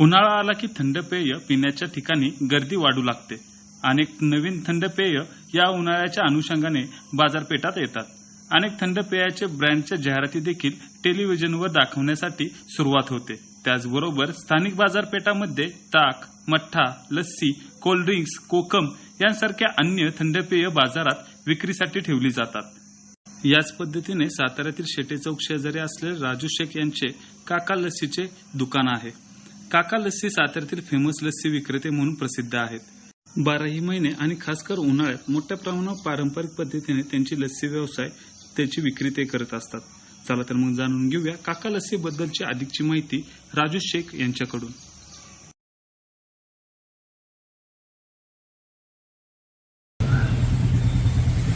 उन्हाळा आला की थंड पेय पिण्याच्या ठिकाणी गर्दी वाढू लागते. अनेक नवीन थंड पेय या उन्हाळ्याच्या अनुषंगाने बाजारपेठात येतात. अनेक थंड पेयाचे ब्रँडच्या जाहिराती देखील टेलिव्हिजनवर दाखवण्यासाठी सुरुवात होते. त्याचबरोबर स्थानिक बाजारपेठामध्ये ताक मठ्ठा लस्सी कोल्ड्रिंक्स कोकम यांसारख्या अन्य थंड पेय बाजारात विक्रीसाठी ठेवली जातात. याच पद्धतीने साताऱ्यातील शेटे चौक शेजारी असलेले राजू शेख यांचे काका लस्सीचे दुकान आहे. काका लस्सी साताऱ्यातील फेमस लस्सी विक्रेते म्हणून प्रसिद्ध आहेत. बाराही महिने आणि खासकर उन्हाळ्यात मोठ्या प्रमाणावर पारंपरिक पद्धतीने त्यांची लस्सी व्यवसाय त्याची विक्री ते करत असतात. चला तर मग जाणून घेऊया काका लस्सी बद्दलची अधिकची माहिती राजू शेख यांच्याकडून.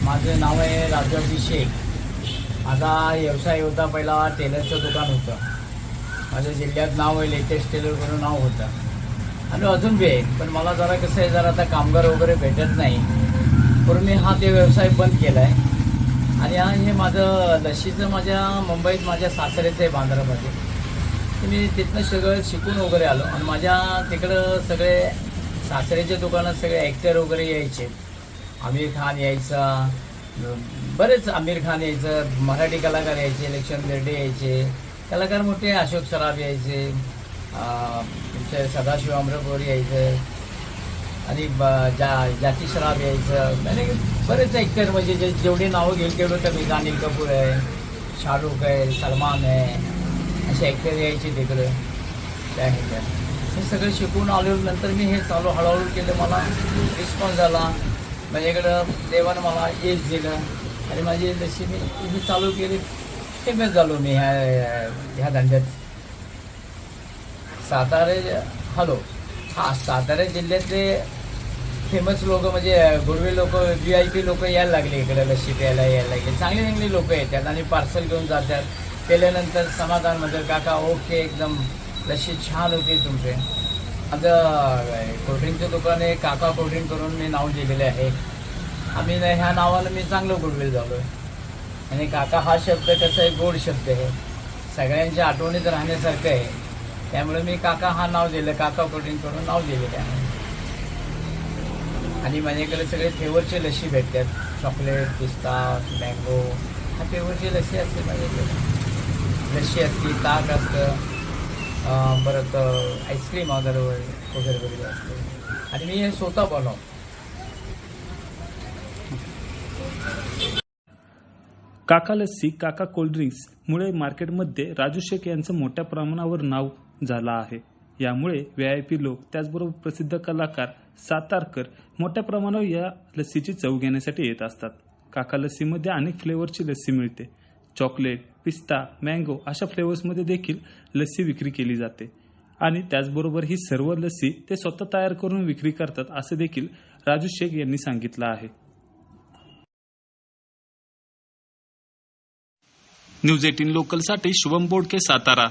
माझं नाव आहे राजाजी शेख. माझा व्यवसाय होता पहिला टेलरचं दुकान होतं. माझ्या जिल्ह्यात नाव आहे लेटेस्ट टेलर म्हणून नाव होतं. आणि अजून बी आहे पण मला जरा कसं आहे जरा आता कामगार वगैरे भेटत नाही. पण मी हा ते व्यवसाय बंद केला आहे आणि हा हे माझं लशीचं माझ्या मुंबईत माझ्या सासऱ्याचं आहे बांद्रामध्ये. ते मी तिथनं सगळं शिकून वगैरे आलो. आणि माझ्या तिकडं सगळे सासऱ्याच्या दुकानात सगळे ॲक्टर वगैरे यायचे. आमिर खान यायचा. बरेच आमिर खान यायचं मराठी कलाकार यायचे लक्ष्मण बेर्डे यायचे. कलाकार मोठे अशोक सराफ यायचे तुमचे सदाशिव अमरपोर यायचं आणि ब- जा जाती सराफ यायचं. आणि बरेच ॲक्टर म्हणजे जे जेवढी नावं घेईल तेवढं कमी अनिल कपूर आहे शाहरुख आहे सलमान आहे असे ॲक्टर यायचे तिकडं. त्या ह्याच्यात हे सगळं शिकून आलो नंतर मी हे चालू हळूहळू केलं. मला रिस्पॉन्स झाला. माझ्याकडं देवानं मला एज दिलं. आणि माझी जशी मी मी चालू केली. फेमस झालो मी ह्या ह्या धंद्यात. सातारे हॅलो हा सातारा जिल्ह्यातले फेमस लोक म्हणजे गुरवे लोक व्ही आय पी लोक यायला लागले इकडे लस्सी प्यायला यायला लागले. चांगली चांगली लोक येतात आणि पार्सल घेऊन जातात. केल्यानंतर समाधान म्हणतात काका ओके एकदम लशी छान होती तुमचे. माझं कोल्ड्रिंकचं दुकान आहे काका कोल्ड्रिंक करून मी नाव दिलेले आहे. आम्ही ह्या नावानं मी चांगलं गुडविल झालो आहे आणि काका हा शब्द कसा आहे गोड शब्द आहे. सगळ्यांच्या आठवणीत राहण्यासारखं आहे. त्यामुळे मी काका हा नाव दिलं. काका कोल्ड्रिंक करून नाव दिलेलं आहे आणि माझ्याकडे सगळे फ्लेवरचे लशी भेटतात. चॉकलेट पिस्ता मँगो हा फ्लेवरची लस्सी असते माझ्याकडे. लस्सी असते ताक असतं. परत आईस्क्रीम वगैरे वगैरे वगैरे असते. आणि मी हे स्वतः बनवतो. काका लस्सी काका कोल्ड्रिंक्स मुळे मार्केटमध्ये राजू शेख यांचं मोठ्या प्रमाणावर नाव झालं आहे. यामुळे व्ही आय पी लोक त्याचबरोबर प्रसिद्ध कलाकार सातारकर मोठ्या प्रमाणावर या लस्सीची चव घेण्यासाठी येत असतात. काका लस्सीमध्ये अनेक फ्लेवरची लस्सी मिळते. चॉकलेट पिस्ता मँगो अशा फ्लेवर्समध्ये देखील लस्सी विक्री केली जाते. आणि त्याचबरोबर ही सर्व लस्सी ते स्वतः तयार करून विक्री करतात असे देखील राजू शेख यांनी सांगितलं आहे. न्यूज एटीन लोकलसाठी शुभम बोडके सातारा.